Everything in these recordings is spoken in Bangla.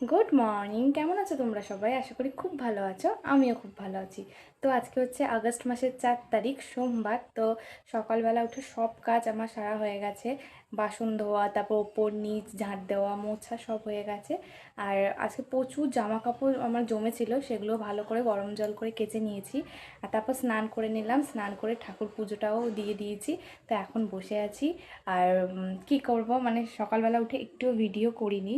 গুড মর্নিং কেমন আছো তোমরা সবাই? আশা করি খুব ভালো আছো। আমিও খুব ভালো আছি। তো আজকে হচ্ছে আগস্ট মাসের চার তারিখ, সোমবার। তো সকালবেলা উঠে সব কাজ আমার সারা হয়ে গেছে। বাসন ধোয়া, তারপর ওপর নিচ ঝাঁট দেওয়া, মোছা সব হয়ে গেছে। আর আজকে প্রচুর জামা কাপড় আমার জমেছিল, সেগুলো ভালো করে গরম জল করে কেচে নিয়েছি। আর তারপর স্নান করে নিলাম, স্নান করে ঠাকুর পুজোটাও দিয়ে দিয়েছি। তো এখন বসে আছি। আর কি করব? মানে সকালবেলা উঠে একটুও ভিডিও করিনি।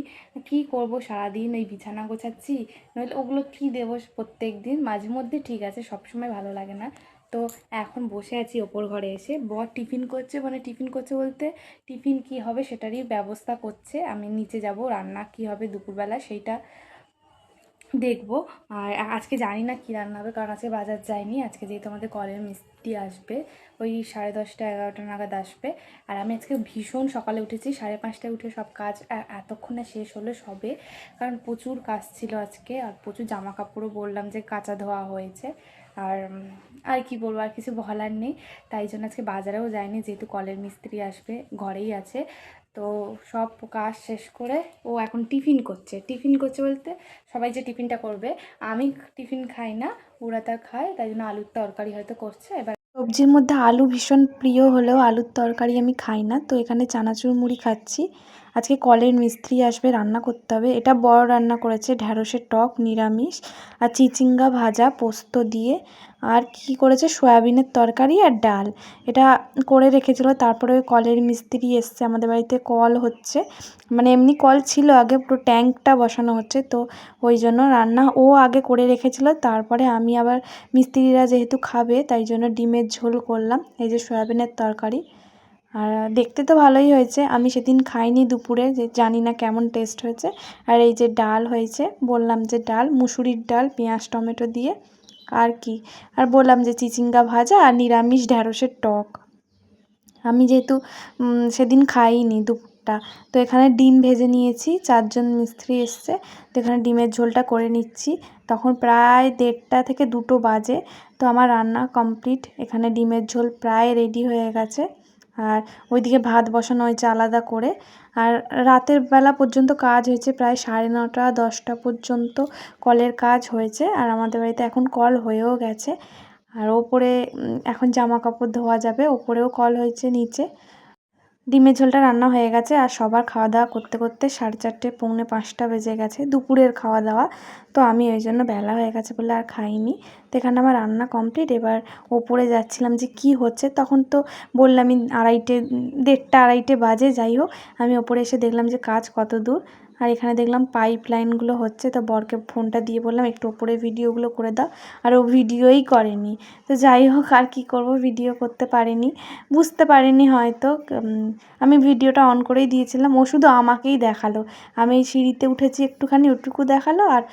কি করব? সারাদিন ওই বিছানা গোছাচ্ছি। নইলে ওগুলো কি দেবো প্রত্যেক দিন মাঝে মধ্যে ঠিক আছে, সবসময় ভালো লাগে না। তো এখন বসে আছি ওপর ঘরে এসে। বর টিফিন করছে মানে টিফিন করছে বলতে, টিফিন কি হবে সেটারই ব্যবস্থা করছে। আমি নিচে যাব, রান্না কি হবে দুপুরবেলা সেইটা দেখব। আর আজকে জানি না কী রান্না হবে, কারণ আজকে বাজার যায়নি। আজকে যেহেতু আমাদের কলের মিস্ত্রি আসবে, ওই সাড়ে দশটা, এগারোটা নাগাদ আসবে। আর আমি আজকে ভীষণ সকালে উঠেছি, সাড়ে পাঁচটায় উঠে সব কাজ এতক্ষণে শেষ হলো সবে। কারণ প্রচুর কাজ ছিল আজকে, আর প্রচুর জামা কাপড়ও বললাম যে কাঁচা ধোয়া হয়েছে। আর আর কি বলব, আর কিছু বলার নেই। তাই জন্য আজকে বাজারেও যায়নি যেহেতু কলের মিস্ত্রি আসবে, ঘরেই আছে। তো সব কাজ শেষ করে ও এখন টিফিন করছে। টিফিন করছে বলতে সবাই যে টিফিনটা করবে, আমি টিফিন খাই না, ওরা তা খায়, তাই জন্য আলুর তরকারি হয়তো করছে। এবার সবজির মধ্যে আলু ভীষণ প্রিয় হলেও আলুর তরকারি আমি খাই না, তো এখানে চানাচুর মুড়ি খাচ্ছি। আজকে কলের মিস্ত্রি আসবে, রান্না করতে হবে। এটা বড় রান্না করেছে, ঢ্যাঁড়সের টক, নিরামিষ আর চিচিঙ্গা ভাজা, পোস্ত দিয়ে। আর কি করেছে? সয়াবিনের তরকারি আর ডাল। এটা করে রেখেছিল, তারপরে ওই কলের মিস্ত্রি এসছে, আমাদের বাড়িতে কল হচ্ছে। মানে এমনি কল ছিল, আগে পুরো ট্যাঙ্কটা বসানো হচ্ছে, তো ওই জন্য রান্না ও আগে করে রেখেছিল। তারপরে আমি আবার মিস্ত্রিরা যেহেতু খাবে, তাই জন্য ডিমের ঝোল করলাম, এই যে সয়াবিনের তরকারি। আর দেখতে তো ভালোই হয়েছে। আমি সেদিন খাইনি দুপুরে, যে জানি না কেমন টেস্ট হয়েছে। আর এই যে ডাল হয়েছে, বললাম যে ডাল, মুসুরির ডাল, পেঁয়াজ, টমেটো দিয়ে, আর কি। আর বললাম যে চিচিঙ্গা ভাজা আর নিরামিষ ঢ্যাঁড়সের টক। আমি যেহেতু সেদিন খাইনি দুপুরটা, তো এখানে ডিম ভেজে নিয়েছি, চারজন মিস্ত্রি এসছে, তো এখানে ডিমের ঝোলটা করে নিচ্ছি। তখন প্রায় দেড়টা থেকে দুটো বাজে, তো আমার রান্না কমপ্লিট। এখানে ডিমের ঝোল প্রায় রেডি হয়ে গেছে। আর ওইদিকে ভাত বসানো হয়েছে আলাদা করে। আর রাতের বেলা পর্যন্ত কাজ হয়েছে, প্রায় সাড়ে নটা, দশটা পর্যন্ত কলের কাজ হয়েছে। আর আমাদের বাড়িতে এখন কল হয়েও গেছে। আর ওপরে এখন জামা কাপড় ধোয়া যাবে, ওপরেও কল হয়েছে নিচে। ডিমের ঝোলটা রান্না হয়ে গেছে আর সবার খাওয়া দাওয়া করতে করতে সাড়ে চারটে, পৌনে পাঁচটা বেজে গেছে, দুপুরের খাওয়া দাওয়া। তো আমি ওই জন্য বেলা হয়ে গেছে বলে আর খাইনি। তো এখানে আমার রান্না কমপ্লিট। এবার ওপরে যাচ্ছিলাম যে কি হচ্ছে, তখন তো বললামই আড়াইটে, দেড়টা, আড়াইটে বাজে, যাই হোক। আমি ওপরে এসে দেখলাম যে কাজ কত দূর। আর এখানে দেখলাম পাইপ লাইনগুলো হচ্ছে, তো বরকে ফোনটা দিয়ে বললাম, একটু ওপরে ভিডিওগুলো করে দাও। আর ও ভিডিওই করেনি। তো যাই হোক, আর কি করব ভিডিও করতে পারিনি। বুঝতে পারিনি হয়তো আমি ভিডিওটা অন করেই দিয়েছিলাম। ও শুধু আমাকেই দেখাল। আমি সিঁড়িতে উঠেছি একটুখানি, ওটুকু দেখাল, আর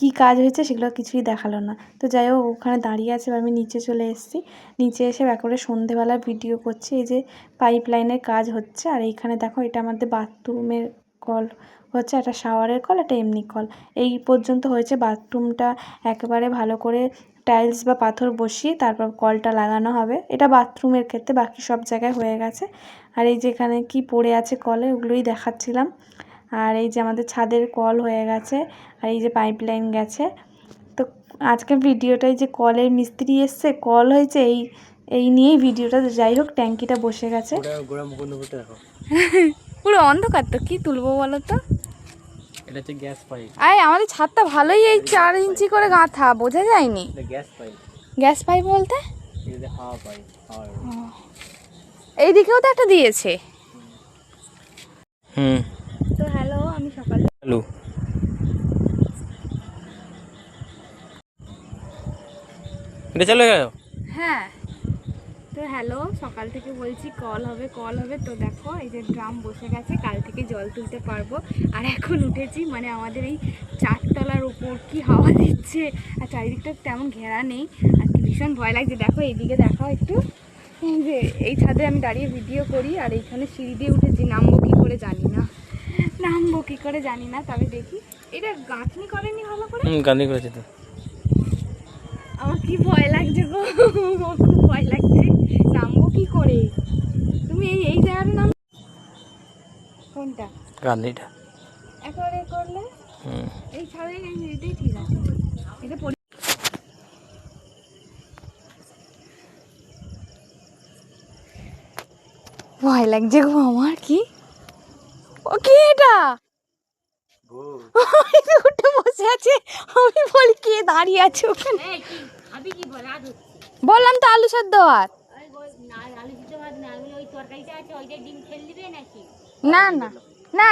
কি কাজ হয়েছে সেগুলো কিছুই দেখাল না। তো যাই হোক, ওখানে দাঁড়িয়ে আছে, আমি নিচে চলে এসেছি। নিচে এসে একবারে সন্ধেবেলা ভিডিও করছি। এই যে পাইপ লাইনের কাজ হচ্ছে, আর এইখানে দেখো, এটা আমাদের বাথরুমের কল হচ্ছে একটা শাওয়ারের কল একটা এমনি কল। এই পর্যন্ত হয়েছে বাথরুমটা একেবারে ভালো করে টাইলস বা পাথর বসিয়ে তারপর কলটা লাগানো হবে। এটা বাথরুমের ক্ষেত্রে বাকি সব জায়গায় হয়ে গেছে। আর এই যে এখানে কি পড়ে আছে কলে ওগুলোই দেখাচ্ছিলাম। আর এই যে আমাদের ছাদের কল হয়ে গেছে আর এই যে পাইপ লাইন গেছে। তো আজকের ভিডিওটাই যে কলের মিস্ত্রি এসছে কল হয়েছে এই এই নিয়েই ভিডিওটা যাই হোক ট্যাঙ্কিটা বসে গেছে। পুরো অন্ধকার তো কি তুলবো বলো তো? এটা হচ্ছে গ্যাস পাইপ। আয় আমাদের ছাদটা ভালোই এই চার ইঞ্চি করে গাঁথা বোঝা যায়নি? Gas pipe. গ্যাস পাইপ বলতে? পাইপ হাওয়ার এইদিকেও তো একটা দিয়েছে। হুম। তো হ্যালো আমি সকাল হ্যালো। এটা চলে গেল? হ্যাঁ। তো হ্যালো সকাল থেকে বলছি কল হবে কল হবে। তো দেখো, এই যে ড্রাম বসে গেছে, কাল থেকে জল তুলতে পারব। আর এখন উঠেছি মানে আমাদের এই চারতলার উপর, কি হাওয়া দিচ্ছে। আর চারিদিকটা তেমন ঘেরা নেই, আর ভীষণ ভয় লাগছে। দেখো, এইদিকে দেখো একটু যে এই ছাদে আমি দাঁড়িয়ে ভিডিও করি, আর এইখানে সিঁড়ি দিয়ে উঠেছি, নামবো কী করে জানি না। নামবো কী করে জানি না, তবে দেখি। এটা গাঁথনি করেনি ভালো করে? করেছে তো। আমার কি ভয় লাগছে গো? খুব ভয় লাগছে। নামবো কি করে? তুমি এই এই জায়গার নাম কোনটা? গান্ধীটা। একেবারে করলে? এই ছাড়া এটাই ঠিক আছে। এটা ভয় লাগছে গো আমার কি? ও কি এটা? উঠে বসে আছে। আমি বলি কে দাঁড়িয়ে আছে ওখানে? বললাম তো আলু সেদ্ধ ভাত। না না না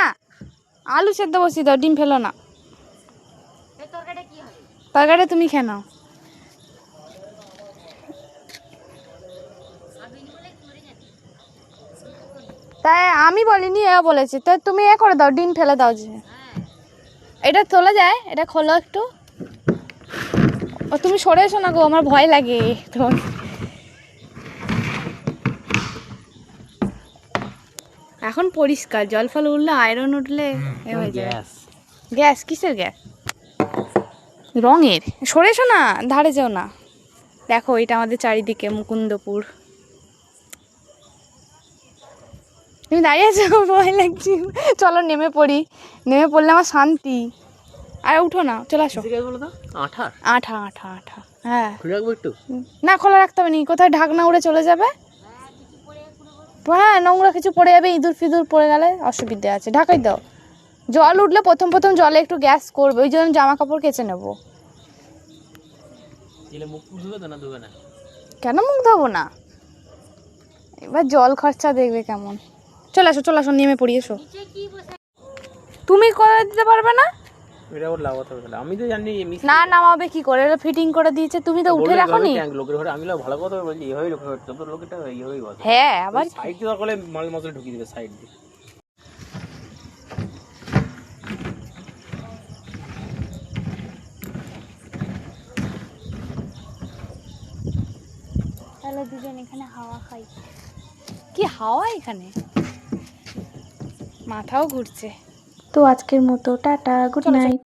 আলু সেদ্ধ বসিয়ে দাও ডিম ফেলো না। তরকারিটা তরকারি তুমি খেয়ে নাও। তাই আমি বলিনি এ বলেছি। তো তুমি এ করে দাও ডিম ফেলে দাও যে। হ্যাঁ এটা তোলা যায় এটা খোলো একটু। ও তুমি সরে এসো না গো আমার ভয় লাগে তোমার এখন পরিষ্কার জল ফল উঠলে আয়রন উঠলে গ্যাস। গ্যাস কিসের গ্যাস? রঙের। সরে এসো না ধারে যেও না। দেখো এটা আমাদের চারিদিকে মুকুন্দপুর। তুমি দাঁড়িয়ে আছো ভয় লাগছে। চলো নেমে পড়ি। নেমে পড়লে আমার শান্তি। আর উঠো না চলে আসো। বলো আঠা আঠা আঠা হ্যাঁ। না খোলা রাখতে হবে নি কোথায় ঢাকনা উড়ে চলে যাবে? হ্যাঁ নোংরা কিছু পড়ে যাবে ইঁদুর ফিঁদুর পড়ে গেলে অসুবিধে আছে। ঢাকাই দাও। জল উঠলে প্রথম প্রথম জলে একটু গ্যাস করবে ওই জন্য জামা কাপড় কেচে নেব। কেন মুখ ধোবো না? এবার জল খরচা দেখবে কেমন। চলে আসো চলে আসো নেমে পড়ি এসো। নিচে কি বসে তুমি করে দিতে পারবে না? এটা ওর লাগাতে হবে আমি তো জানি মিস না নামাবে কি করে? এটা ফিটিং করে দিয়েছে তুমি তো উঠে রাখো নি লোকের ঘরে। আমি ভালো কথা বলছি এইভাবে লোকের ঘরে তো লোকেরটা এইভাবেই কথা হ্যাঁ আবার সাইড দিয়ে করলে মাল মশলা ঢুকিয়ে দিবে সাইড দিয়ে। তাহলে দুজন এখানে হাওয়া খাই। কি হাওয়া এখানে? মাথাও ঘুরছে। তো আজকের মতো টাটা গুড নাইট।